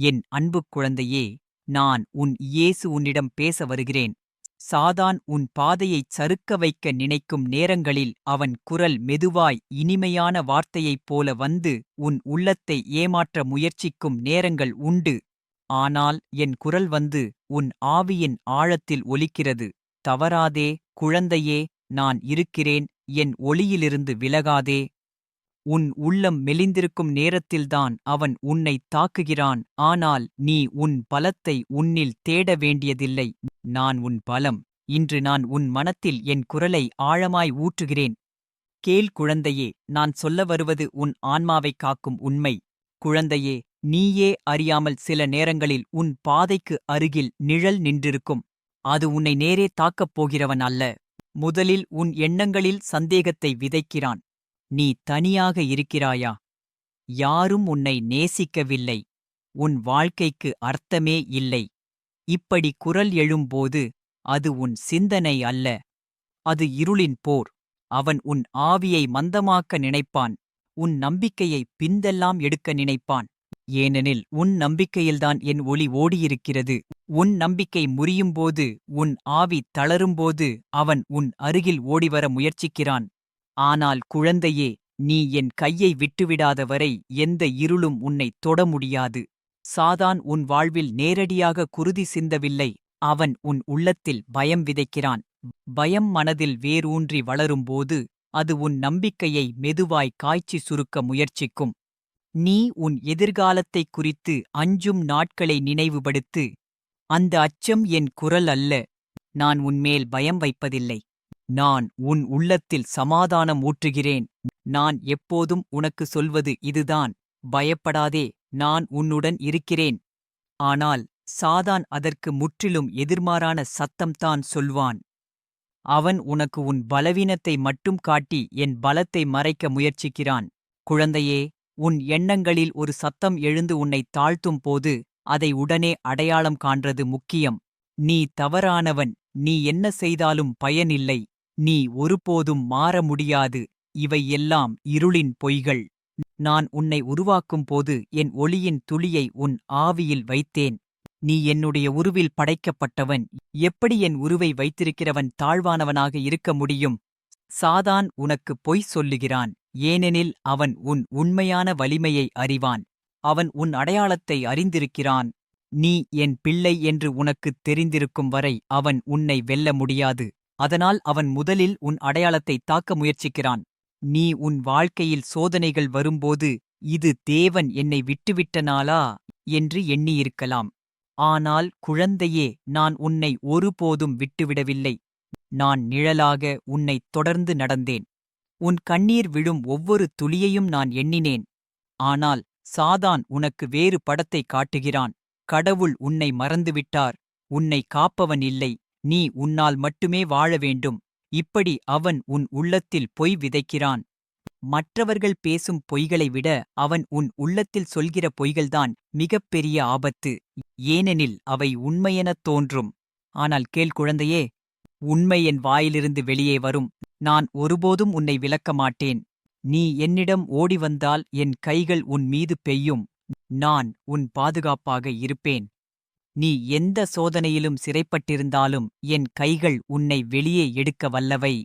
என் அன்புக் குழந்தையே நான் உன் இயேசு உன்னிடம் பேச வருகிறேன். சாதான் உன் பாதையைச் சறுக்க வைக்க நினைக்கும் நேரங்களில் அவன் குரல் மெதுவாய் இனிமையான வார்த்தையைப் போல வந்து உன் உள்ளத்தை ஏமாற்ற முயற்சிக்கும் நேரங்கள் உண்டு. ஆனால் என் குரல் வந்து உன் ஆவியின் ஆழத்தில் ஒலிக்கிறது. தவறாதே குழந்தையே நான் இருக்கிறேன் என் ஒளியிலிருந்து விலகாதே. உன் உள்ளம் மெலிந்திருக்கும் நேரத்தில்தான் அவன் உன்னை தாக்குகிறான். ஆனால் நீ உன் பலத்தை உன்னில் தேட வேண்டியதில்லை. நான் உன் பலம். இன்று நான் உன் மனத்தில் என் குரலை ஆழமாய் ஊற்றுகிறேன். கேள் குழந்தையே நான் சொல்ல வருவது உன் ஆன்மாவைக் காக்கும் உண்மை. குழந்தையே நீயே அறியாமல் சில நேரங்களில் உன் பாதைக்கு அருகில் நிழல் நின்றிருக்கும். அது உன்னை நேரே தாக்கப் போகிறவன் அல்ல. முதலில் உன் எண்ணங்களில் சந்தேகத்தை விதைக்கிறான். நீ தனியாக இருக்கிறாயா? யாரும் உன்னை நேசிக்கவில்லை. உன் வாழ்க்கைக்கு அர்த்தமே இல்லை. இப்படி குரல் எழும்போது அது உன் சிந்தனை அல்ல. அது இருளின் போர். அவன் உன் ஆவியை மந்தமாக்க நினைப்பான். உன் நம்பிக்கையை பிந்தெல்லாம் எடுக்க நினைப்பான். ஏனெனில் உன் நம்பிக்கையில்தான் என் ஒளி ஓடியிருக்கிறது. உன் நம்பிக்கை முறியும்போது உன் ஆவி தளரும்போது அவன் உன் அருகில் ஓடிவர முயற்சிக்கிறான். ஆனால் குழந்தையே நீ என் கையை விட்டுவிடாதவரை எந்த இருளும் உன்னை தொட முடியாது. சாதான் உன் வாழ்வில் நேரடியாக குருதி சிந்தவில்லை. அவன் உன் உள்ளத்தில் பயம் விதைக்கிறான். பயம் மனதில் வேரூன்றி வளரும்போது அது உன் நம்பிக்கையை மெதுவாய் காய்ச்சி சுருக்க முயற்சிக்கும். நீ உன் எதிர்காலத்தைக் குறித்து அஞ்சும் நாட்களை நினைவுபடுத்து அந்த அச்சம் என் குரல் அல்ல. நான் உன்மேல் பயம் வைப்பதில்லை. நான் உன் உள்ளத்தில் சமாதானம் ஊற்றுகிறேன். நான் எப்போதும் உனக்கு சொல்வது இதுதான். பயப்படாதே நான் உன்னுடன் இருக்கிறேன். ஆனால் சாதான் அதற்கு முற்றிலும் எதிர்மாறான சத்தம்தான் சொல்வான். அவன் உனக்கு உன் பலவீனத்தை மட்டும் காட்டி என் பலத்தை மறைக்க முயற்சிக்கிறான். குழந்தையே உன் எண்ணங்களில் ஒரு சத்தம் எழுந்து உன்னை தாழ்த்தும் போது அதை உடனே அடையாளம் காண்றது முக்கியம். நீ தவறானவன் நீ என்ன செய்தாலும் பயனில்லை. நீ ஒருபோதும் மாற முடியாது. இவை எல்லாம் இருளின் பொய்கள். நான் உன்னை உருவாக்கும் போது என் ஒளியின் துளியை உன் ஆவியில் வைத்தேன். நீ என்னுடைய உருவில் படைக்கப்பட்டவன். எப்படி என் உருவை வைத்திருக்கிறவன் தாழ்வானவனாக இருக்க முடியும்? சாதான் உனக்கு பொய் சொல்லுகிறான். ஏனெனில் அவன் உன் உண்மையான வலிமையை அறிவான். அவன் உன் அடையாளத்தை அறிந்திருக்கிறான். நீ என் பிள்ளை என்று உனக்குத் தெரிந்திருக்கும் வரை அவன் உன்னை வெல்ல முடியாது. அதனால் அவன் முதலில் உன் அடையாளத்தை தாக்க முயற்சிக்கிறான். நீ உன் வாழ்க்கையில் சோதனைகள் வரும்போது இது தேவன் என்னை விட்டுவிட்டனாலா? என்று எண்ணியிருக்கலாம். ஆனால் குழந்தையே நான் உன்னை ஒருபோதும் விட்டுவிடவில்லை. நான் நிழலாக உன்னைத் தொடர்ந்து நடந்தேன். உன் கண்ணீர் விழும் ஒவ்வொரு துளியையும் நான் எண்ணினேன். ஆனால் சாதான் உனக்கு வேறு படத்தை காட்டுகிறான். கடவுள் உன்னை மறந்துவிட்டார். உன்னை காப்பவன் இல்லை. நீ உன்னால் மட்டுமே வாழ வேண்டும். இப்படி அவன் உன் உள்ளத்தில் பொய் விதைக்கிறான். மற்றவர்கள் பேசும் பொய்களை விட அவன் உன் உள்ளத்தில் சொல்கிற பொய்கள்தான் மிகப்பெரிய ஆபத்து. ஏனெனில் அவை உண்மையெனத் தோன்றும். ஆனால் கேள் குழந்தையே உண்மை என் வாயிலிருந்து வெளியே வரும். நான் ஒருபோதும் உன்னை விலக்க மாட்டேன். நீ என்னிடம் ஓடி வந்தால் என் கைகள் உன் மீது பெய்யும். நான் உன் பாதுகாப்பாக இருப்பேன். நீ எந்த சோதனையிலும் சிறைப்பட்டிருந்தாலும் என் கைகள் உன்னை வெளியே எடுக்க வல்லவை.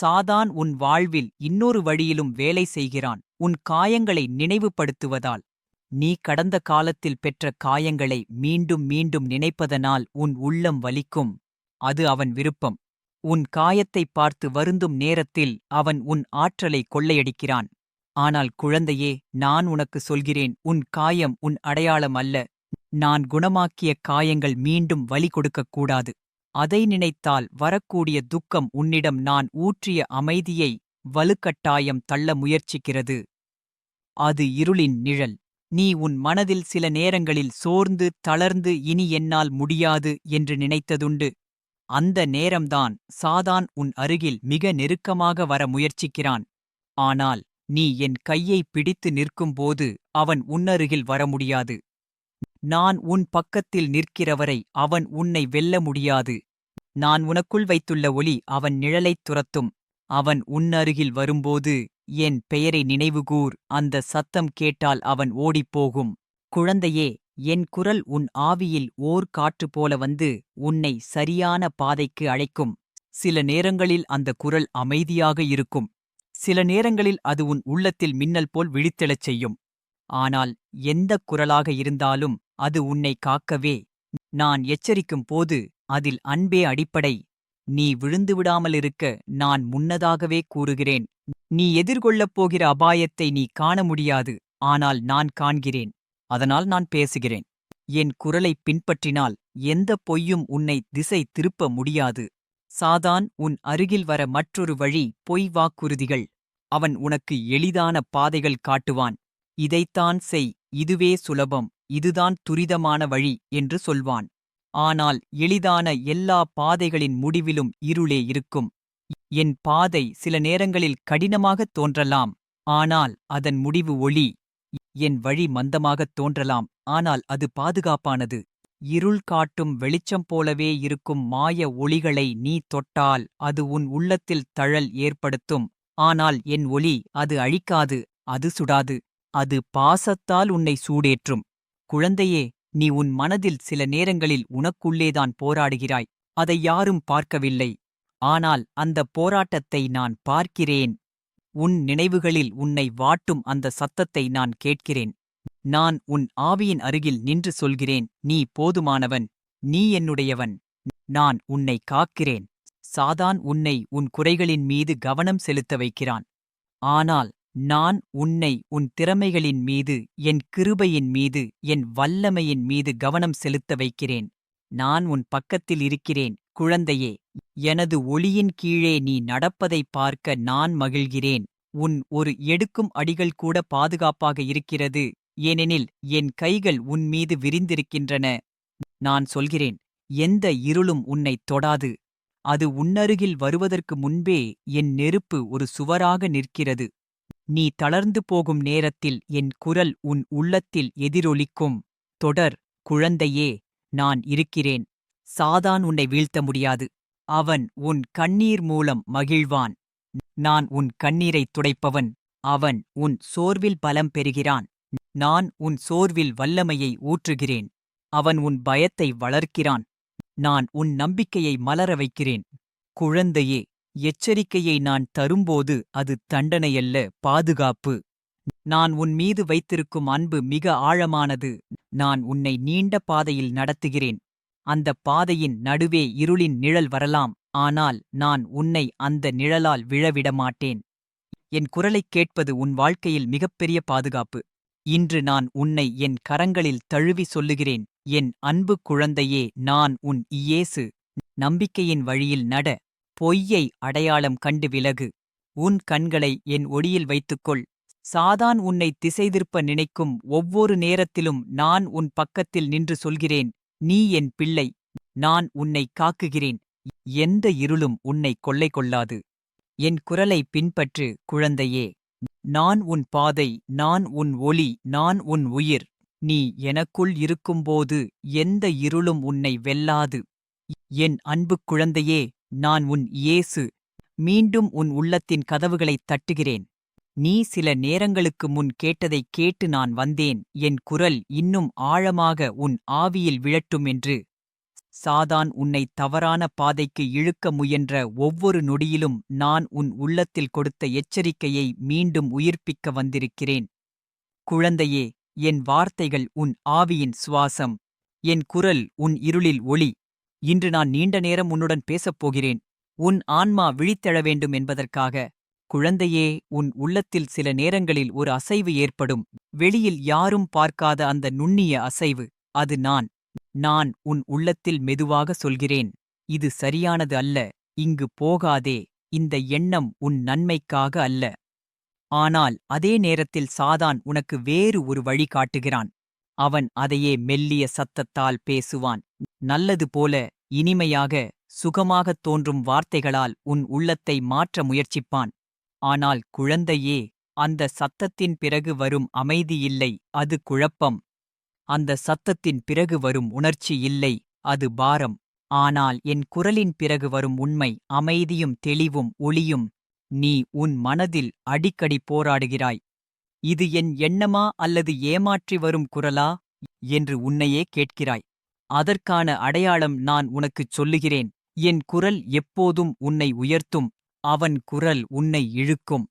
சாதான் உன் வாழ்வில் இன்னொரு வழியிலும் வேலை செய்கிறான். உன் காயங்களை நினைவுபடுத்துவதால். நீ கடந்த காலத்தில் பெற்ற காயங்களை மீண்டும் மீண்டும் நினைப்பதனால் உன் உள்ளம் வலிக்கும். அது அவன் விருப்பம். உன் காயத்தைப் பார்த்து வருந்தும் நேரத்தில் அவன் உன் ஆற்றலை கொள்ளையடிக்கிறான். ஆனால் குழந்தையே நான் உனக்கு சொல்கிறேன் உன் காயம் உன் அடையாளம் அல்ல. நான் குணமாக்கிய காயங்கள் மீண்டும் வலி கொடுக்கக்கூடாது அதை நினைத்தால் வரக்கூடிய துக்கம் உன்னிடம் நான் ஊற்றிய அமைதியை வலுக்கட்டாயம் தள்ள முயற்சிக்கிறது. அது இருளின் நிழல். நீ உன் மனதில் சில நேரங்களில் சோர்ந்து தளர்ந்து இனி என்னால் முடியாது என்று நினைத்ததுண்டு. அந்த நேரம்தான் சாதான் உன் அருகில் மிக நெருக்கமாக வர முயற்சிக்கிறான். ஆனால் நீ என் கையை பிடித்து நிற்கும்போது அவன் உன்னருகில் வர முடியாது. நான் உன் பக்கத்தில் நிற்கிறவரை அவன் உன்னை வெல்ல முடியாது. நான் உனக்குள் வைத்துள்ள ஒளி அவன் நிழலைத் துரத்தும். அவன் உன்னருகில் வரும்போது என் பெயரை நினைவுகூர். அந்த சத்தம் கேட்டால் அவன் ஓடிப்போகும். குழந்தையே என் குரல் உன் ஆவியில் ஓர் காற்று போல வந்து உன்னை சரியான பாதைக்கு அழைக்கும். சில நேரங்களில் அந்த குரல் அமைதியாக இருக்கும். சில நேரங்களில் அது உன் உள்ளத்தில் மின்னல் போல் விழித்தெழச் செய்யும். ஆனால் எந்தக் குரலாக இருந்தாலும் அது உன்னை காக்கவே. நான் எச்சரிக்கும் போது அதில் அன்பே அடிப்படை. நீ விழுந்து விடாமலிருக்க நான் முன்னதாகவே கூறுகிறேன். நீ எதிர்கொள்ளப் போகிற அபாயத்தை நீ காண முடியாது. ஆனால் நான் காண்கிறேன். அதனால் நான் பேசுகிறேன். என் குரலை பின்பற்றினால் எந்த பொய்யும் உன்னை திசை திருப்ப முடியாது. சாதான் உன் அருகில் வர மற்றொரு வழி பொய் வாக்குறுதிகள். அவன் உனக்கு எளிதான பாதைகள் காட்டுவான். இதைத்தான் செய். இதுவே சுலபம். இதுதான் துரிதமான வழி என்று சொல்வான். ஆனால் எளிதான எல்லா பாதைகளின் முடிவிலும் இருளே இருக்கும். என் பாதை சில நேரங்களில் கடினமாகத் தோன்றலாம். ஆனால் அதன் முடிவு ஒளி. என் வழி மந்தமாகத் தோன்றலாம். ஆனால் அது பாதுகாப்பானது. இருள் காட்டும் வெளிச்சம் போலவே இருக்கும் மாய ஒளிகளை நீ தொட்டால் அது உன் உள்ளத்தில் தழல் ஏற்படுத்தும். ஆனால் என் ஒளி அது அழிக்காது அது சுடாது. அது பாசத்தால் உன்னை சூடேற்றும். குழந்தையே நீ உன் மனதில் சில நேரங்களில் உனக்குள்ளேதான் போராடுகிறாய். அதை யாரும் பார்க்கவில்லை. ஆனால் அந்த போராட்டத்தை நான் பார்க்கிறேன். உன் நினைவுகளில் உன்னை வாட்டும் அந்த சத்தத்தை நான் கேட்கிறேன். நான் உன் ஆவியின் அருகில் நின்று சொல்கிறேன். நீ போதுமானவன். நீ என்னுடையவன். நான் உன்னை காக்கிறேன். சாதான் உன்னை உன் குறைகளின் மீது கவனம் செலுத்த வைக்கிறான். ஆனால் நான் உன்னை உன் திறமைகளின் மீது என் கிருபையின் மீது என் வல்லமையின் மீது கவனம் செலுத்த வைக்கிறேன். நான் உன் பக்கத்தில் இருக்கிறேன் குழந்தையே. எனது ஒளியின் கீழே நீ நடப்பதை பார்க்க நான் மகிழ்கிறேன். உன் ஒரு எடுக்கும் அடிகள் கூட பாதுகாப்பாக இருக்கிறது ஏனெனில் என் கைகள் உன் மீது விரிந்திருக்கின்றன. நான் சொல்கிறேன் எந்த இருளும் உன்னைத் தொடாது. அது உன்னருகில் வருவதற்கு முன்பே என் நெருப்பு ஒரு சுவராக நிற்கிறது. நீ தளர்ந்து போகும் நேரத்தில் என் குரல் உன் உள்ளத்தில் எதிரொலிக்கும். தொடர் குழந்தையே நான் இருக்கிறேன். சாதான் உன்னை வீழ்த்த முடியாது. அவன் உன் கண்ணீர் மூலம் மகிழ்வான். நான் உன் கண்ணீரைத் துடைப்பவன். அவன் உன் சோர்வில் பலம் பெறுகிறான். நான் உன் சோர்வில் வல்லமையை ஊற்றுகிறேன். அவன் உன் பயத்தை வளர்க்கிறான். நான் உன் நம்பிக்கையை மலர வைக்கிறேன். குழந்தையே எச்சரிக்கையை நான் தரும்போது அது தண்டனையல்ல பாதுகாப்பு. நான் உன் மீது வைத்திருக்கும் அன்பு மிக ஆழமானது. நான் உன்னை நீண்ட பாதையில் நடத்துகிறேன். அந்த பாதையின் நடுவே இருளின் நிழல் வரலாம். ஆனால் நான் உன்னை அந்த நிழலால் விழவிடமாட்டேன். என் குரலைக் கேட்பது உன் வாழ்க்கையில் மிகப்பெரிய பாதுகாப்பு. இன்று நான் உன்னை என் கரங்களில் தழுவி சொல்லுகிறேன். என் அன்பு குழந்தையே நான் உன் இயேசு. நம்பிக்கையின் வழியில் நட. பொய்யை அடையாளம் கண்டு விலகு. உன் கண்களை என் ஒளியில் வைத்துக்கொள். சாதான் உன்னை திசைதிருப்ப நினைக்கும் ஒவ்வொரு நேரத்திலும் நான் உன் பக்கத்தில் நின்று சொல்கிறேன். நீ என் பிள்ளை. நான் உன்னை காக்குகிறேன். எந்த இருளும் உன்னை கொள்ளை கொள்ளாது. என் குரலை பின்பற்று குழந்தையே. நான் உன் பாதை நான் உன் ஒளி நான் உன் உயிர். நீ எனக்குள் இருக்கும்போது எந்த இருளும் உன்னை வெல்லாது. என் அன்புக் குழந்தையே நான் உன் இயேசு. மீண்டும் உன் உள்ளத்தின் கதவுகளைத் தட்டுகிறேன். நீ சில நேரங்களுக்கு முன் கேட்டதைக் கேட்டு நான் வந்தேன். என் குரல் இன்னும் ஆழமாக உன் ஆவியில் விழட்டும் என்று. சாதான் உன்னை தவறான பாதைக்கு இழுக்க முயன்ற ஒவ்வொரு நொடியிலும் நான் உன் உள்ளத்தில் கொடுத்த எச்சரிக்கையை மீண்டும் உயிர்ப்பிக்க வந்திருக்கிறேன். குழந்தையே என் வார்த்தைகள் உன் ஆவியின் சுவாசம். என் குரல் உன் இருளில் ஒளி. இன்று நான் நீண்ட நேரம் உன்னுடன் பேசப் போகிறேன். உன் ஆன்மா விழித்தெழ வேண்டும் என்பதற்காக. குழந்தையே உன் உள்ளத்தில் சில நேரங்களில் ஒரு அசைவு ஏற்படும். வெளியில் யாரும் பார்க்காத அந்த நுண்ணிய அசைவு. அது நான். நான் உன் உள்ளத்தில் மெதுவாக சொல்கிறேன். இது சரியானது அல்ல. இங்கு போகாதே. இந்த எண்ணம் உன் நன்மைக்காக அல்ல. ஆனால் அதே நேரத்தில் சாதான் உனக்கு வேறு ஒரு வழி காட்டுகிறான். அவன் அதையே மெல்லிய சத்தத்தால் பேசுவான். நல்லது போல இனிமையாக சுகமாகத் தோன்றும் வார்த்தைகளால் உன் உள்ளத்தை மாற்ற முயற்சிப்பான். ஆனால் குழந்தையே அந்த சத்தத்தின் பிறகு வரும் அமைதி இல்லை அது குழப்பம். அந்த சத்தத்தின் பிறகு வரும் உணர்ச்சி இல்லை அது பாரம். ஆனால் என் குரலின் பிறகு வரும் உண்மை அமைதியும் தெளிவும் ஒளியும். நீ உன் மனதில் அடிக்கடி போராடுகிறாய். இது என் எண்ணமா அல்லது ஏமாற்றி வரும் குரலா? என்று உன்னையே கேட்கிறாய். அதற்கான அடையாளம் நான் உனக்குச் சொல்லுகிறேன். என் குரல் எப்போதும் உன்னை உயர்த்தும். அவன் குரல் உன்னை இழுக்கும்.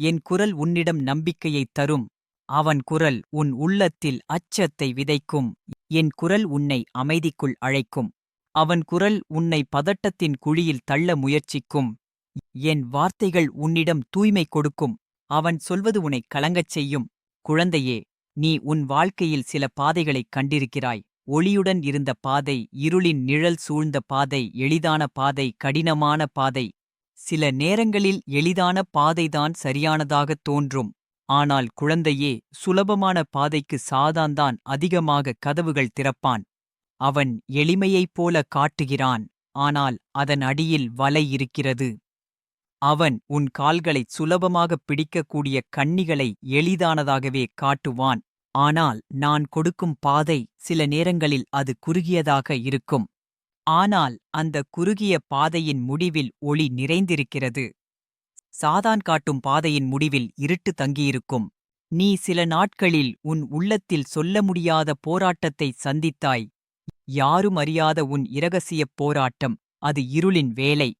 என் குரல் உன்னிடம் நம்பிக்கையைத் தரும். அவன் குரல் உன் உள்ளத்தில் அச்சத்தை விதைக்கும். என் குரல் உன்னை அமைதிக்குள் அழைக்கும். அவன் குரல் உன்னை பதட்டத்தின் குழியில் தள்ள முயற்சிக்கும். என் வார்த்தைகள் உன்னிடம் தூய்மை கொடுக்கும். அவன் சொல்வது உன்னை கலங்கச் செய்யும். குழந்தையே நீ உன் வாழ்க்கையில் சில பாதைகளைக் கண்டிருக்கிறாய். ஒளியுடன் இருந்த பாதை இருளின் நிழல் சூழ்ந்த பாதை எளிதான பாதை கடினமான பாதை. சில நேரங்களில் எளிதான பாதைதான் சரியானதாகத் தோன்றும். ஆனால் குழந்தையே சுலபமான பாதைக்கு சாதான்தான் அதிகமாக கதவுகள் திறப்பான். அவன் எளிமையைப் போல காட்டுகிறான். ஆனால் அதன் அடியில் வலை இருக்கிறது. அவன் உன் கால்களைச் சுலபமாகப் பிடிக்கக்கூடிய கண்ணிகளை எளிதானதாகவே காட்டுவான். ஆனால் நான் கொடுக்கும் பாதை சில நேரங்களில் அது குறுகியதாக இருக்கும். ஆனால் அந்த குறுகிய பாதையின் முடிவில் ஒளி நிறைந்திருக்கிறது. சாதான் காட்டும் பாதையின் முடிவில் இருட்டு தங்கியிருக்கும். நீ சில நாட்களில் உன் உள்ளத்தில் சொல்ல முடியாத போராட்டத்தை சந்தித்தாய். யாரும் அறியாத உன் இரகசியப் போராட்டம் அது இருளின் வேலை.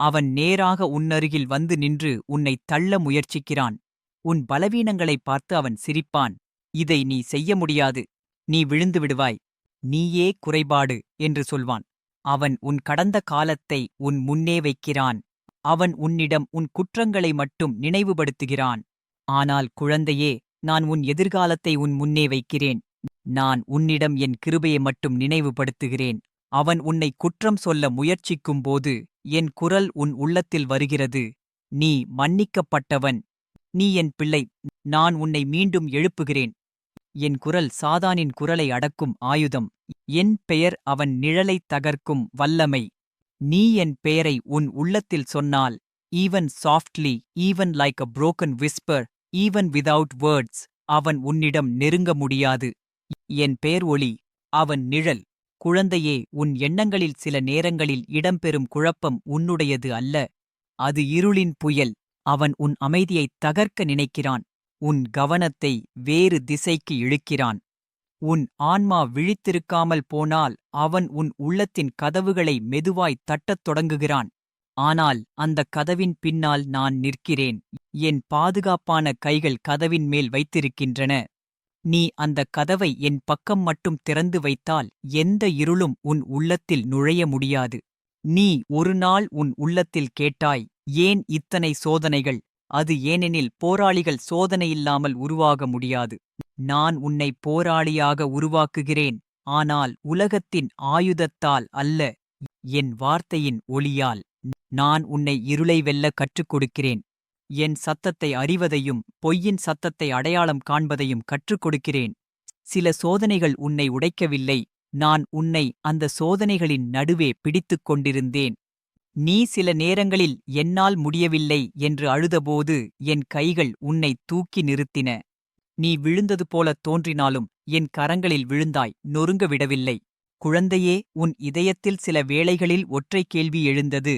அவன் நேராக உன்னருகில் வந்து நின்று உன்னை தள்ள முயற்சிக்கிறான். உன் பலவீனங்களைப் பார்த்து அவன் சிரிப்பான். இதை நீ செய்ய முடியாது. நீ விழுந்து விடுவாய். நீயே குறைபாடு என்று சொல்வான். அவன் உன் கடந்த காலத்தை உன் முன்னே வைக்கிறான். அவன் உன்னிடம் உன் குற்றங்களை மட்டும் நினைவுபடுத்துகிறான். ஆனால் குழந்தையே நான் உன் எதிர்காலத்தை உன் முன்னே வைக்கிறேன். நான் உன்னிடம் என் கிருபையை மட்டும் நினைவுபடுத்துகிறேன். அவன் உன்னை குற்றம் சொல்ல முயற்சிக்கும்போது என் குரல் உன் உள்ளத்தில் வருகிறது. நீ மன்னிக்கப்பட்டவன். நீ என் பிள்ளை. நான் உன்னை மீண்டும் எழுப்புகிறேன். என் குரல் சாதானின் குரலை அடக்கும் ஆயுதம். என் பெயர் அவன் நிழலைத் தகர்க்கும் வல்லமை. நீ என் பெயரை உன் உள்ளத்தில் சொன்னால் even softly even like a broken whisper even without words அவன் உன்னிடம் நெருங்க முடியாது. என் பெயர் ஒளி அவன் நிழல். குழந்தையே உன் எண்ணங்களில் சில நேரங்களில் இடம்பெறும் குழப்பம் உன்னுடையது அல்ல. அது இருளின் புயல். அவன் உன் அமைதியைத் தகர்க்க நினைக்கிறான். உன் கவனத்தை வேறு திசைக்கு இழுக்கிறான். உன் ஆன்மா விழித்திருக்காமல் போனால் அவன் உன் உள்ளத்தின் கதவுகளை மெதுவாய் தட்டத் தொடங்குகிறான். ஆனால் அந்த கதவின் பின்னால் நான் நிற்கிறேன். என் பாதுகாப்பான கைகள் கதவின் மேல் வைத்திருக்கின்றன. நீ அந்த கதவை என் பக்கம் மட்டும் திறந்து வைத்தால் எந்த இருளும் உன் உள்ளத்தில் நுழைய முடியாது. நீ ஒரு நாள் உன் உள்ளத்தில் கேட்டாய் ஏன் இத்தனை சோதனைகள்? அது ஏனெனில் போராளிகள் சோதனையில்லாமல் உருவாக முடியாது. நான் உன்னை போராளியாக உருவாக்குகிறேன். ஆனால் உலகத்தின் ஆயுதத்தால் அல்ல என் வார்த்தையின் ஒளியால். நான் உன்னை இருளை வெல்ல கற்றுக் கொடுக்கிறேன் என் சத்தத்தை அறிவதையும் பொய்யின் சத்தத்தை அடையாளம் காண்பதையும் கற்றுக் கொடுக்கிறேன் சில சோதனைகள் உன்னை உடைக்கவில்லை. நான் உன்னை அந்த சோதனைகளின் நடுவே பிடித்துக் கொண்டிருந்தேன். நீ சில நேரங்களில் என்னால் முடியவில்லை என்று அழுதபோது என் கைகள் உன்னை தூக்கி நிறுத்தின. நீ விழுந்தது போலத் தோன்றினாலும் என் கரங்களில் விழுந்தாய் நொறுங்க விடவில்லை. குழந்தையே உன் இதயத்தில் சில வேளைகளில் ஒற்றை கேள்வி எழுந்தது.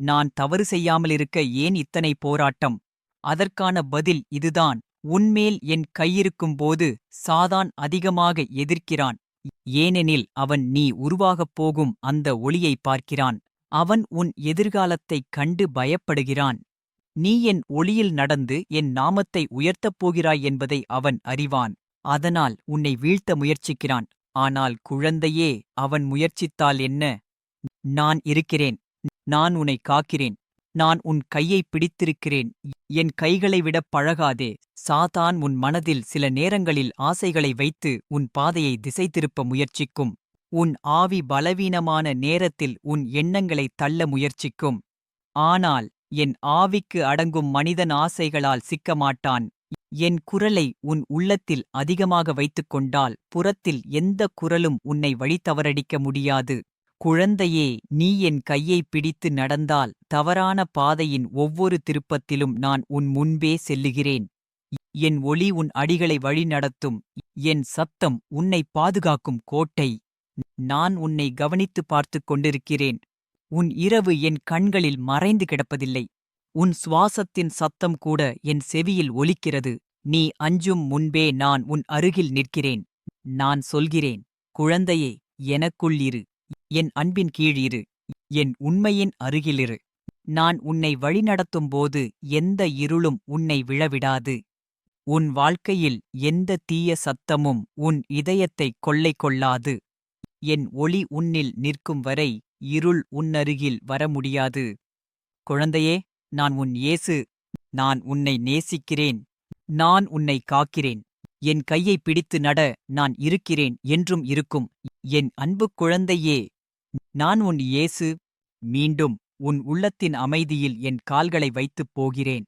நான் தவறு செய்யாமலிருக்க ஏன் இத்தனை போராட்டம்? அதற்கான பதில் இதுதான். உன்மேல் என் கையிருக்கும்போது சாதான் அதிகமாக எதிர்க்கிறான். ஏனெனில் அவன் நீ உருவாகப் போகும் அந்த ஒளியைப் பார்க்கிறான். அவன் உன் எதிர்காலத்தைக் கண்டு பயப்படுகிறான். நீ என் ஒளியில் நடந்து என் நாமத்தை உயர்த்தப் போகிறாய் என்பதை அவன் அறிவான். அதனால் உன்னை வீழ்த்த முயற்சிக்கிறான். ஆனால் குழந்தையே அவன் முயற்சித்தால் என்ன? நான் இருக்கிறேன். நான் உன்னை காக்கிறேன். நான் உன் கையை பிடித்திருக்கிறேன். என் கைகளை விடப் பழகாதே. சாதான் உன் மனதில் சில நேரங்களில் ஆசைகளை வைத்து உன் பாதையை திசை திருப்ப முயற்சிக்கும். உன் ஆவி பலவீனமான நேரத்தில் உன் எண்ணங்களைத் தள்ள முயற்சிக்கும். ஆனால் என் ஆவிக்கு அடங்கும் மனிதன் ஆசைகளால் சிக்கமாட்டான். என் குரலை உன் உள்ளத்தில் அதிகமாக வைத்துக் கொண்டால் புறத்தில் எந்த குரலும் உன்னை வழித்தவறடிக்க முடியாது. குழந்தையே நீ என் கையை பிடித்து நடந்தால் தவறான பாதையின் ஒவ்வொரு திருப்பத்திலும் நான் உன் முன்பே செல்லுகிறேன். என் ஒளி உன் அடிகளை வழிநடத்தும். என் சத்தம் உன்னை பாதுகாக்கும் கோட்டை. நான் உன்னை கவனித்து பார்த்துக் கொண்டிருக்கிறேன். உன் இரவு என் கண்களில் மறைந்து கிடப்பதில்லை. உன் சுவாசத்தின் சத்தம் கூட என் செவியில் ஒலிக்கிறது. நீ அஞ்சும் முன்பே நான் உன் அருகில் நிற்கிறேன். நான் சொல்கிறேன் குழந்தையே எனக்குள் இரு. என் அன்பின் கீழ் இரு. என் உண்மையின் அருகிலிரு நான் உன்னை வழிநடத்தும்போது எந்த இருளும் உன்னை விழவிடாது. உன் வாழ்க்கையில் எந்த தீய சத்தமும் உன் இதயத்தைக் கொள்ளை கொள்ளாது. என் ஒளி உன்னில் நிற்கும் வரை இருள் உன்னருகில் வர முடியாது குழந்தையே நான் உன் இயேசு நான் உன்னை நேசிக்கிறேன் நான் உன்னை காக்கிறேன். என் கையை பிடித்து நட நான் இருக்கிறேன் என்றும் இருக்கும். என் அன்பு குழந்தையே நான் உன் இயேசு மீண்டும் உன் உள்ளத்தின் அமைதியில் என் கால்களை வைத்துப் போகிறேன்.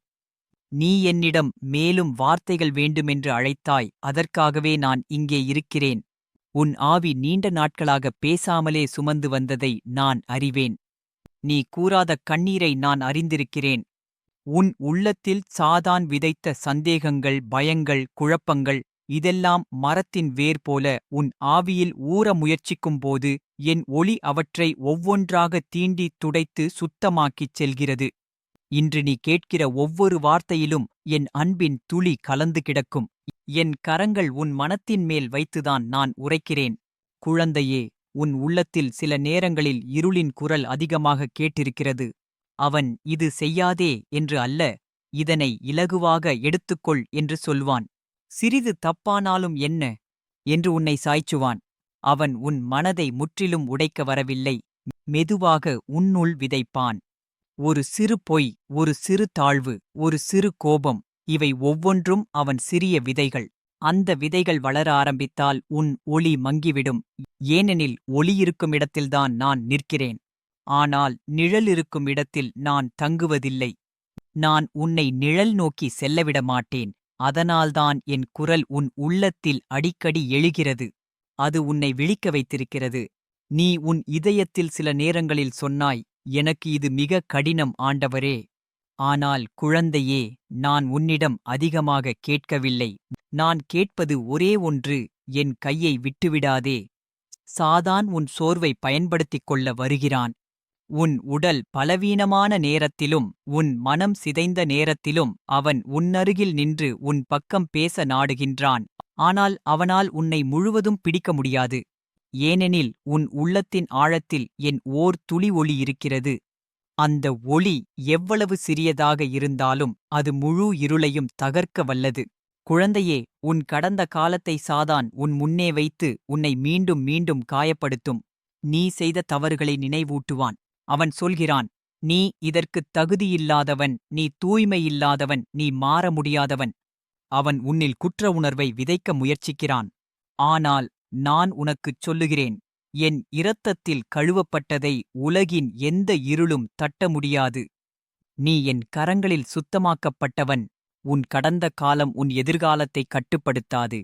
நீ என்னிடம் மேலும் வார்த்தைகள் வேண்டுமென்று அழைத்தாய் அதற்காகவே நான் இங்கே இருக்கிறேன். உன் ஆவி நீண்ட நாட்களாக பேசாமலே சுமந்து வந்ததை நான் அறிவேன். நீ கூறாத கண்ணீரை நான் அறிந்திருக்கிறேன். உன் உள்ளத்தில் சாதான் விதைத்த சந்தேகங்கள் பயங்கள் குழப்பங்கள் இதெல்லாம் மரத்தின் வேர் போல உன் ஆவியில் ஊற முயற்சிக்கும்போது என் ஒளி அவற்றை ஒவ்வொன்றாக தீண்டி துடைத்து சுத்தமாக்கிச் செல்கிறது. இன்று நீ கேட்கிற ஒவ்வொரு வார்த்தையிலும் என் அன்பின் துளி கலந்து கிடக்கும். என் கரங்கள் உன் மனத்தின் மேல் வைத்துதான் நான் உரைக்கிறேன். குழந்தையே உன் உள்ளத்தில் சில நேரங்களில் இருளின் குரல் அதிகமாக கேட்டிருக்கிறது. அவன் இது செய்யாதே என்று அல்ல இதனை இலகுவாக எடுத்துக்கொள் என்று சொல்வான். சிறிது தப்பானாலும் என்ன? என்று உன்னை சாய்ச்சுவான். அவன் உன் மனதை முற்றிலும் உடைக்க வரவில்லை. மெதுவாக உன்னுள் விதைப்பான். ஒரு சிறு பொய் ஒரு சிறு தாழ்வு ஒரு சிறு கோபம். இவை ஒவ்வொன்றும் அவன் சிறிய விதைகள். அந்த விதைகள் வளர ஆரம்பித்தால் உன் ஒளி மங்கிவிடும். ஏனெனில் ஒளி இருக்கும் இடத்தில்தான் நான் நிற்கிறேன். ஆனால் நிழல் இருக்கும் இடத்தில் நான் தங்குவதில்லை. நான் உன்னை நிழல் நோக்கி செல்லவிட மாட்டேன். அதனால்தான் என் குரல் உன் உள்ளத்தில் அடிக்கடி எழுகிறது. அது உன்னை விழிக்க வைத்திருக்கிறது. நீ உன் இதயத்தில் சில நேரங்களில் சொன்னாய் எனக்கு இது மிக கடினம் ஆண்டவரே. ஆனால் குழந்தையே நான் உன்னிடம் அதிகமாக கேட்கவில்லை. நான் கேட்பது ஒரே ஒன்று என் கையை விட்டுவிடாதே. சாதான் உன் சோர்வை பயன்படுத்திக் கொள்ள வருகிறான். உன் உடல் பலவீனமான நேரத்திலும் உன் மனம் சிதைந்த நேரத்திலும் அவன் உன்னருகில் நின்று உன் பக்கம் பேச நாடுகின்றான். ஆனால் அவனால் உன்னை முழுவதும் பிடிக்க முடியாது. ஏனெனில் உன் உள்ளத்தின் ஆழத்தில் என் ஓர் துளி ஒளி இருக்கிறது. அந்த ஒளி எவ்வளவு சிறியதாக இருந்தாலும் அது முழு இருளையும் தகர்க்க வல்லது. குழந்தையே உன் கடந்த காலத்தை சாதான் உன் முன்னே வைத்து உன்னை மீண்டும் மீண்டும் காயப்படுத்தும். நீ செய்த தவறுகளை நினைவூட்டுவான். அவன் சொல்கிறான் நீ இதற்குத் தகுதியில்லாதவன் நீ தூய்மையில்லாதவன் நீ மாற முடியாதவன். அவன் உன்னில் குற்ற உணர்வை விதைக்க முயற்சிக்கிறான். ஆனால் நான் உனக்குச் சொல்லுகிறேன் என் இரத்தத்தில் கழுவப்பட்டதை உலகின் எந்த இருளும் தட்ட முடியாது. நீ என் கரங்களில் சுத்தமாக்கப்பட்டவன். உன் கடந்த காலம் உன் எதிர்காலத்தை கட்டுப்படுத்தாது.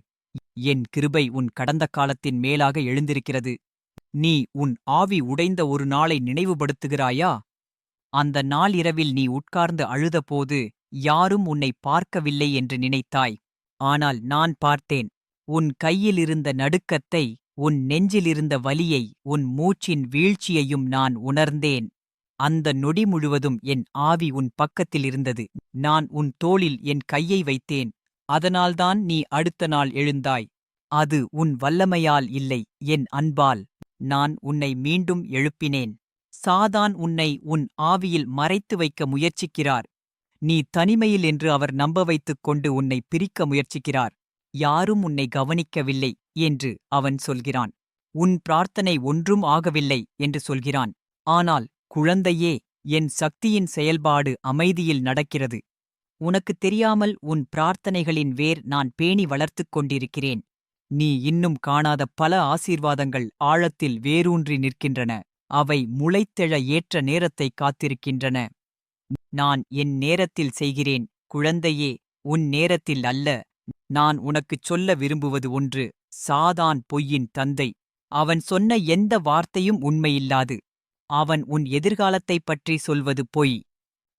என் கிருபை உன் கடந்த காலத்தின் மேலாக எழுந்திருக்கிறது. நீ உன் ஆவி உடைந்த ஒரு நாளை நினைவுபடுத்துகிறாயா? அந்த நாள் இரவில் நீ உட்கார்ந்து அழுதபோது யாரும் உன்னை பார்க்கவில்லை என்று நினைத்தாய். ஆனால் நான் பார்த்தேன். உன் கையிலிருந்த நடுக்கத்தை உன் நெஞ்சிலிருந்த வலியை உன் மூச்சின் வீழ்ச்சியையும் நான் உணர்ந்தேன். அந்த நொடி முழுவதும் என் ஆவி உன் பக்கத்தில் இருந்தது. நான் உன் தோளில் என் கையை வைத்தேன். அதனால்தான் நீ அடுத்த நாள் எழுந்தாய். அது உன் வல்லமையால் இல்லை என் அன்பால். நான் உன்னை மீண்டும் எழுப்பினேன். சாதான் உன்னை உன் ஆவியில் மறைத்து வைக்க முயற்சிக்கிறார். நீ தனிமையில் என்று அவர் நம்ப வைத்துக் கொண்டு உன்னை பிரிக்க முயற்சிக்கிறார். யாரும் உன்னை கவனிக்கவில்லை. என்று அவன் சொல்கிறான். உன் பிரார்த்தனை ஒன்றும் ஆகவில்லை என்று சொல்கிறான். ஆனால் குழந்தையே என் சக்தியின் செயல்பாடு அமைதியில் நடக்கிறது. உனக்குத் தெரியாமல் உன் பிரார்த்தனைகளின் வேர் நான் பேணி வளர்த்துக் கொண்டிருக்கிறேன். நீ இன்னும் காணாத பல ஆசீர்வாதங்கள் ஆழத்தில் வேரூன்றி நிற்கின்றன. அவை முளைத்தெழ ஏற்ற நேரத்தை காத்திருக்கின்றன. நான் என் நேரத்தில் செய்கிறேன். குழந்தையே உன் நேரத்தில் அல்ல. நான் உனக்குச் சொல்ல விரும்புவது ஒன்று சாதான் பொய்யின் தந்தை. அவன் சொன்ன எந்த வார்த்தையும் உண்மையில்லாது. அவன் உன் எதிர்காலத்தைப் பற்றி சொல்வது பொய்.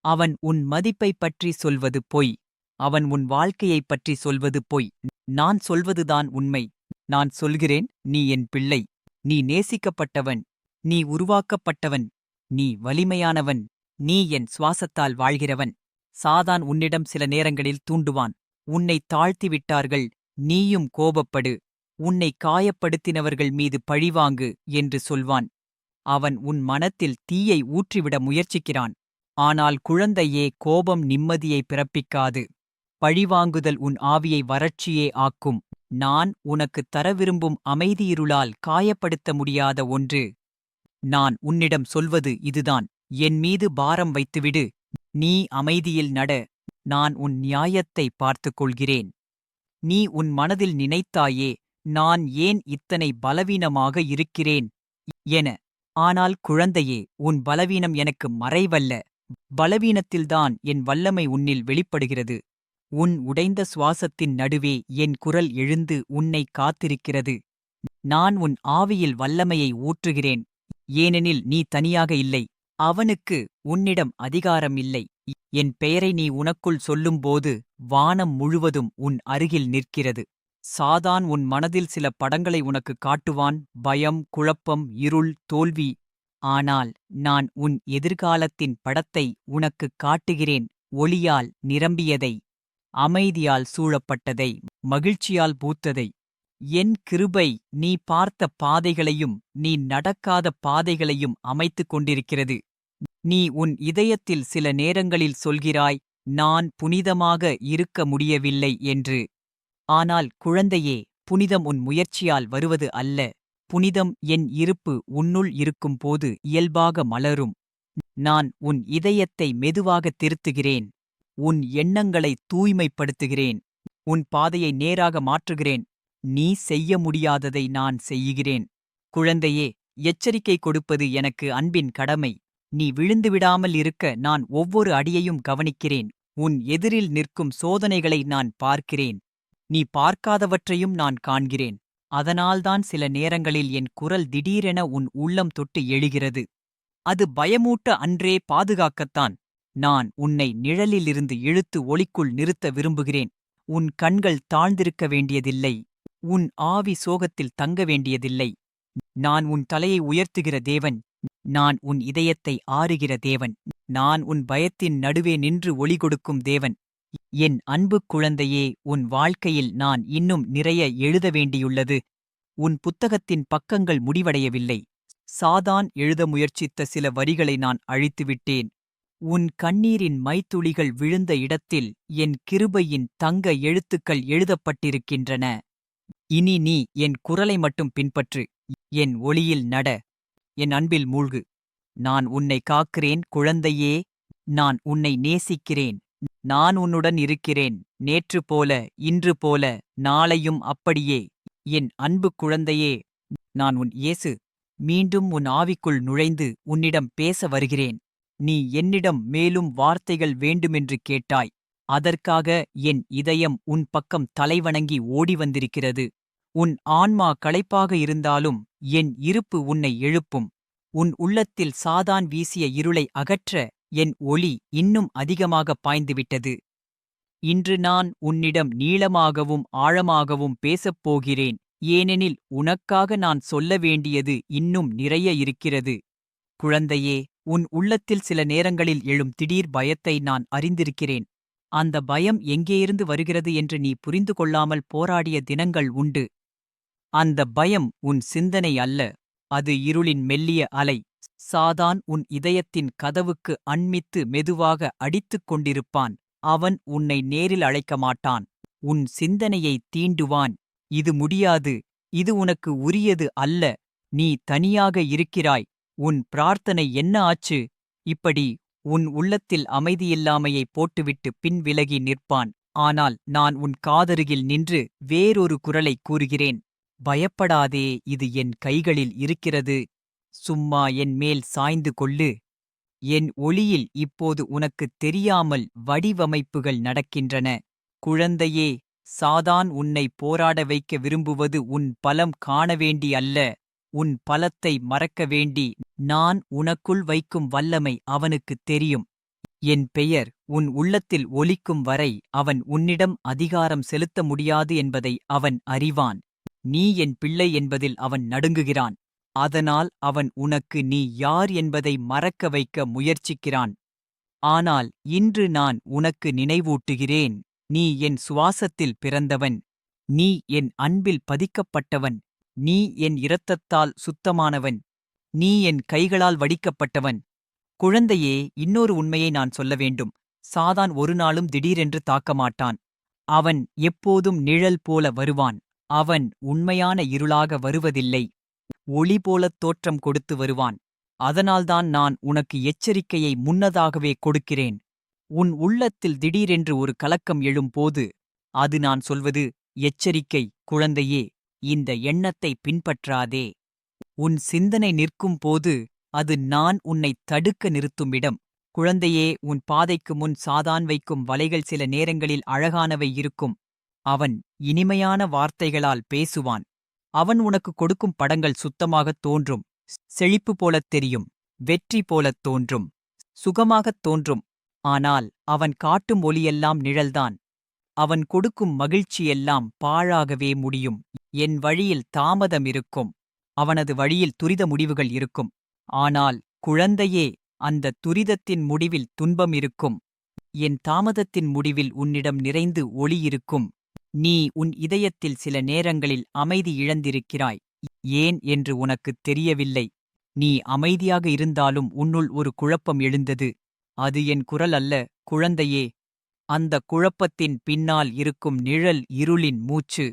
அவன் உன் மதிப்பைப் பற்றி சொல்வது பொய். அவன் உன் வாழ்க்கையைப் பற்றி சொல்வது பொய். நான் சொல்வதுதான் உண்மை. நான் சொல்கிறேன் நீ என் பிள்ளை. நீ நேசிக்கப்பட்டவன். நீ உருவாக்கப்பட்டவன். நீ வலிமையானவன். நீ என் சுவாசத்தால் வாழ்கிறவன். சாதான் உன்னிடம் சில நேரங்களில் தூண்டுவான். உன்னை தாழ்த்திவிட்டார்கள் நீயும் கோபப்படு உன்னை காயப்படுத்தினவர்கள் மீது பழிவாங்கு என்று சொல்வான். அவன் உன் மனத்தில் தீயை ஊற்றிவிட முயற்சிக்கிறான். ஆனால் குழந்தையே கோபம் நிம்மதியை பிறப்பிக்காது. பழிவாங்குதல் உன் ஆவியை வறட்சியே ஆக்கும். நான் உனக்குத் தர விரும்பும் அமைதியிருளால் காயப்படுத்த முடியாத ஒன்று. நான் உன்னிடம் சொல்வது இதுதான். என் மீது பாரம் வைத்துவிடு. நீ அமைதியில் நட. நான் உன் நியாயத்தை பார்த்துக் கொள்கிறேன் நீ உன் மனதில் நினைத்தாயே நான் ஏன் இத்தனை பலவீனமாக இருக்கிறேன்? என. ஆனால் குழந்தையே உன் பலவீனம் எனக்கு மறைவல்ல. பலவீனத்தில்தான் என் வல்லமை உன்னில் வெளிப்படுகிறது. உன் உடைந்த சுவாசத்தின் நடுவே என் குரல் எழுந்து உன்னை காத்திருக்கிறது. நான் உன் ஆவியில் வல்லமையை ஊற்றுகிறேன். ஏனெனில் நீ தனியாக இல்லை. அவனுக்கு உன்னிடம் அதிகாரம் இல்லை. என் பெயரை நீ உனக்குள் சொல்லும்போது வானம் முழுவதும் உன் அருகில் நிற்கிறது. சாதான் உன் மனதில் சில படங்களை உனக்கு காட்டுவான். பயம் குழப்பம் இருள் தோல்வி. ஆனால் நான் உன் எதிர்காலத்தின் படத்தை உனக்குக் காட்டுகிறேன். ஒளியால் நிரம்பியதை அமைதியால் சூழப்பட்டதை மகிழ்ச்சியால் பூத்ததை. என் கிருபை நீ பார்த்த பாதைகளையும் நீ நடக்காத பாதைகளையும் அமைத்துக் கொண்டிருக்கிறது. நீ உன் இதயத்தில் சில நேரங்களில் சொல்கிறாய் நான் புனிதமாக இருக்க முடியவில்லை என்று. ஆனால் குழந்தையே புனிதம் உன் முயற்சியால் வருவது அல்ல. புனிதம் என் இருப்பு உன்னுள் இருக்கும்போது இயல்பாக மலரும். நான் உன் இதயத்தை மெதுவாக திருத்துகிறேன். உன் எண்ணங்களை தூய்மைப்படுத்துகிறேன். உன் பாதையை நேராக மாற்றுகிறேன். நீ செய்ய முடியாததை நான் செய்கிறேன். குழந்தையே எச்சரிக்கை கொடுப்பது எனக்கு அன்பின் கடமை. நீ விழுந்துவிடாமல் இருக்க நான் ஒவ்வொரு அடியையும் கவனிக்கிறேன். உன் எதிரில் நிற்கும் சோதனைகளை நான் பார்க்கிறேன். நீ பார்க்காதவற்றையும் நான் காண்கிறேன். அதனால்தான் சில நேரங்களில் என் குரல் திடீரென உன் உள்ளம் தொட்டு எழுகிறது. அது பயமூட்ட அன்றே பாதுகாக்கத்தான். நான் உன்னை நிழலிலிருந்து இழுத்து ஒளிக்குள் நிறுத்த விரும்புகிறேன். உன் கண்கள் தாழ்ந்திருக்க வேண்டியதில்லை. உன் ஆவி சோகத்தில் தங்க வேண்டியதில்லை. நான் உன் தலையை உயர்த்துகிற தேவன். நான் உன் இதயத்தை ஆறுகிற தேவன். நான் உன் பயத்தின் நடுவே நின்று ஒளி கொடுக்கும் தேவன். என் அன்பு குழந்தையே உன் வாழ்க்கையில் நான் இன்னும் நிறைய எழுத வேண்டியுள்ளது. உன் புத்தகத்தின் பக்கங்கள் முடிவடையவில்லை. சாதான் எழுத முயற்சித்த சில வரிகளை நான் அழித்துவிட்டேன். உன் கண்ணீரின் மைத்துளிகள் விழுந்த இடத்தில் என் கிருபையின் தங்க எழுத்துக்கள் எழுதப்பட்டிருக்கின்றன. இனி நீ என் குரலை மட்டும் பின்பற்று. என் ஒளியில் நட. என் அன்பில் மூழ்கு. நான் உன்னை காக்கிறேன் குழந்தையே. நான் உன்னை நேசிக்கிறேன். நான் உன்னுடன் இருக்கிறேன். நேற்று போல இன்று போல நாளையும் அப்படியே. என் அன்பு குழந்தையே. நான் உன் இயேசு. மீண்டும் உன் ஆவிக்குள் நுழைந்து உன்னிடம் பேச வருகிறேன். நீ என்னிடம் மேலும் வார்த்தைகள் வேண்டுமென்று கேட்டாய். அதற்காக என் இதயம் உன் பக்கம் தலைவணங்கி ஓடி வந்திருக்கிறது உன் ஆன்மா களைப்பாக இருந்தாலும் என் இருப்பு உன்னை எழுப்பும். உன் உள்ளத்தில் சாதான் வீசிய இருளை அகற்ற என் ஒளி இன்னும் அதிகமாக பாய்ந்துவிட்டது. இன்று நான் உன்னிடம் நீளமாகவும் ஆழமாகவும் பேசப் போகிறேன். ஏனெனில் உனக்காக நான் சொல்ல வேண்டியது இன்னும் நிறைய இருக்கிறது. குழந்தையே உன் உள்ளத்தில் சில நேரங்களில் எழும் திடீர் பயத்தை நான் அறிந்திருக்கிறேன். அந்த பயம் எங்கேயிருந்து வருகிறது என்று நீ புரிந்து கொள்ளாமல் போராடிய தினங்கள் உண்டு. அந்த பயம் உன் சிந்தனை அல்ல அது இருளின் மெல்லிய அலை. சாதான் உன் இதயத்தின் கதவுக்கு அண்மித்து மெதுவாக அடித்துக் கொண்டிருப்பான் அவன் உன்னை நேரில் அழைக்க மாட்டான். உன் சிந்தனையை தீண்டுவான். இது முடியாது இது உனக்கு உரியது அல்ல நீ தனியாக இருக்கிறாய் உன் பிரார்த்தனை என்ன ஆச்சு? இப்படி உன் உள்ளத்தில் அமைதியில்லாமையை போட்டுவிட்டு பின் விலகி நிற்பான். ஆனால் நான் உன் காதருகில் நின்று வேறொரு குரலைக் கூறுகிறேன். பயப்படாதே இது என் கைகளில் இருக்கிறது. சும்மா என் மேல் சாய்ந்து கொள்ளு. என் ஒளியில் இப்போது உனக்குத் தெரியாமல் வடிவமைப்புகள் நடக்கின்றன. குழந்தையே சாதான் உன்னை போராட வைக்க விரும்புவது உன் பலம் காண வேண்டி அல்ல உன் பலத்தை மறக்க வேண்டி நான் உனக்குள் வைக்கும் வல்லமை அவனுக்குத் தெரியும். என் பெயர் உன் உள்ளத்தில் ஒலிக்கும் வரை அவன் உன்னிடம் அதிகாரம் செலுத்த முடியாது என்பதை அவன் அறிவான். நீ என் பிள்ளை என்பதில் அவன் நடுங்குகிறான். அதனால் அவன் உனக்கு நீ யார் என்பதை மறக்க வைக்க முயற்சிக்கிறான். ஆனால் இன்று நான் உனக்கு நினைவூட்டுகிறேன். நீ என் சுவாசத்தில் பிறந்தவன். நீ என் அன்பில் பதிக்கப்பட்டவன். நீ என் இரத்தத்தால் சுத்தமானவன். நீ என் கைகளால் வடிக்கப்பட்டவன். குழந்தையே இன்னொரு உண்மையை நான் சொல்ல வேண்டும். சாதான் ஒரு நாளும் திடீரென்று தாக்க மாட்டான் அவன் எப்போதும் நிழல் போல வருவான். அவன் உண்மையான இருளாக வருவதில்லை. ஒளி போலத் தோற்றம் கொடுத்து வருவான். அதனால்தான் நான் உனக்கு எச்சரிக்கையை முன்னதாகவே கொடுக்கிறேன். உன் உள்ளத்தில் திடீரென்று ஒரு கலக்கம் எழும்போது அது நான் சொல்வது எச்சரிக்கை குழந்தையே. இந்த எண்ணத்தை பின்பற்றாதே. உன் சிந்தனை நிற்கும் போது அது நான் உன்னை தடுக்க நிறுத்தும் இடம் குழந்தையே உன் பாதைக்கு முன் சாதான் வைக்கும் வலைகள் சில நேரங்களில் அழகானவை இருக்கும். அவன் இனிமையான வார்த்தைகளால் பேசுவான். அவன் உனக்கு கொடுக்கும் படங்கள் சுத்தமாகத் தோன்றும். செழிப்பு போலத் தெரியும். வெற்றி போலத் தோன்றும். சுகமாகத் தோன்றும். ஆனால் அவன் காட்டும் ஒலியெல்லாம் நிழல்தான். அவன் கொடுக்கும் மகிழ்ச்சியெல்லாம் பாழாகவே முடியும். என் வழியில் தாமதம் இருக்கும். அவனது வழியில் துரித முடிவுகள் இருக்கும். ஆனால் குழந்தையே அந்த துரிதத்தின் முடிவில் துன்பம் இருக்கும். என் தாமதத்தின் முடிவில் உன்னிடம் நிறைந்து ஒளி இருக்கும். நீ உன் இதயத்தில் சில நேரங்களில் அமைதி இழந்திருக்கிறாய். ஏன் என்று உனக்குத் தெரியவில்லை. நீ அமைதியாக இருந்தாலும் உன்னுள் ஒரு குழப்பம் எழுந்தது. அது என் குரல் அல்ல. குழந்தையே அந்த குழப்பத்தின் பின்னால் இருக்கும் நிழல் இருளின் மூச்சு.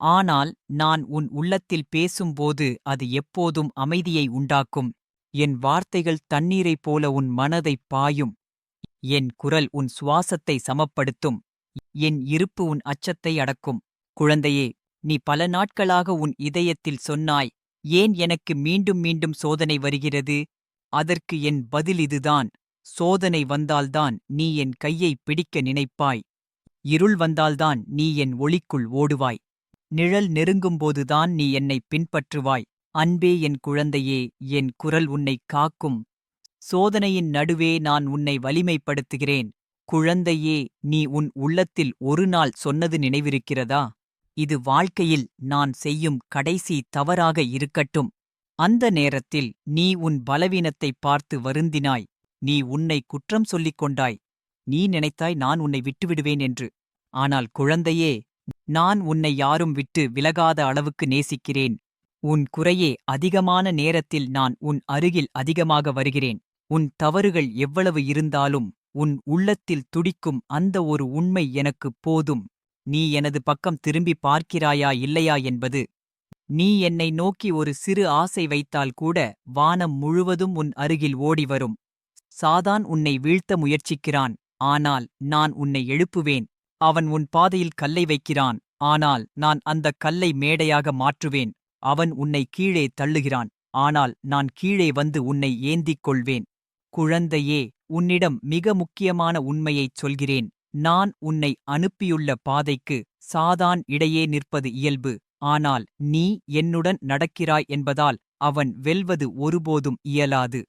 ஆனால் நான் உன் உள்ளத்தில் பேசும்போது அது எப்போதும் அமைதியை உண்டாக்கும். என் வார்த்தைகள் தண்ணீரைப் போல உன் மனதைப் பாயும். என் குரல் உன் சுவாசத்தை சமப்படுத்தும். என் இருப்பு உன் அச்சத்தை அடக்கும். குழந்தையே நீ பல நாட்களாக உன் இதயத்தில் சொன்னாய் ஏன் எனக்கு மீண்டும் மீண்டும் சோதனை வருகிறது? அதற்கு என் பதில் இதுதான். சோதனை வந்தால்தான் நீ என் கையை பிடிக்க நினைப்பாய். இருள் வந்தால்தான் நீ என் ஒளிக்குள் ஓடுவாய். நிழல் நெருங்கும்போதுதான் நீ என்னை பின்பற்றுவாய். அன்பே என் குழந்தையே என் குரல் உன்னைக் காக்கும். சோதனையின் நடுவே நான் உன்னை வலிமைப்படுத்துகிறேன். குழந்தையே நீ உன் உள்ளத்தில் ஒரு நாள் சொன்னது நினைவிருக்கிறதா? இது வாழ்க்கையில் நான் செய்யும் கடைசி தவறாக இருக்கட்டும். அந்த நேரத்தில் நீ உன் பலவீனத்தைப் பார்த்து வருந்தினாய். நீ உன்னை குற்றம் சொல்லிக் கொண்டாய். நீ நினைத்தாய் நான் உன்னை விட்டுவிடுவேன் என்று. ஆனால் குழந்தையே நான் உன்னை யாரும் விட்டு விலகாத அளவுக்கு நேசிக்கிறேன். உன் குறையே அதிகமான நேரத்தில் நான் உன் அருகில் அதிகமாக வருகிறேன். உன் தவறுகள் எவ்வளவு இருந்தாலும் உன் உள்ளத்தில் துடிக்கும் அந்த ஒரு உண்மை எனக்குப் போதும். நீ எனது பக்கம் திரும்பி பார்க்கிறாயா இல்லையா என்பது. நீ என்னை நோக்கி ஒரு சிறு ஆசை வைத்தால் கூட வானம் முழுவதும் உன் அருகில் ஓடி வரும் சாதான் உன்னை வீழ்த்த முயற்சிக்கிறான். ஆனால் நான் உன்னை எழுப்புவேன். அவன் உன் பாதையில் கல்லை வைக்கிறான். ஆனால் நான் அந்தக் கல்லை மேடையாக மாற்றுவேன். அவன் உன்னை கீழே தள்ளுகிறான். ஆனால் நான் கீழே வந்து உன்னை ஏந்திக் கொள்வேன். குழந்தையே உன்னிடம் மிக முக்கியமான உண்மையைச் சொல்கிறேன். நான் உன்னை அனுப்பியுள்ள பாதைக்கு சாதான் இடையே நிற்பது இயல்பு. ஆனால் நீ என்னுடன் நடக்கிறாய் என்பதால் அவன் வெல்வது ஒருபோதும் இயலாது.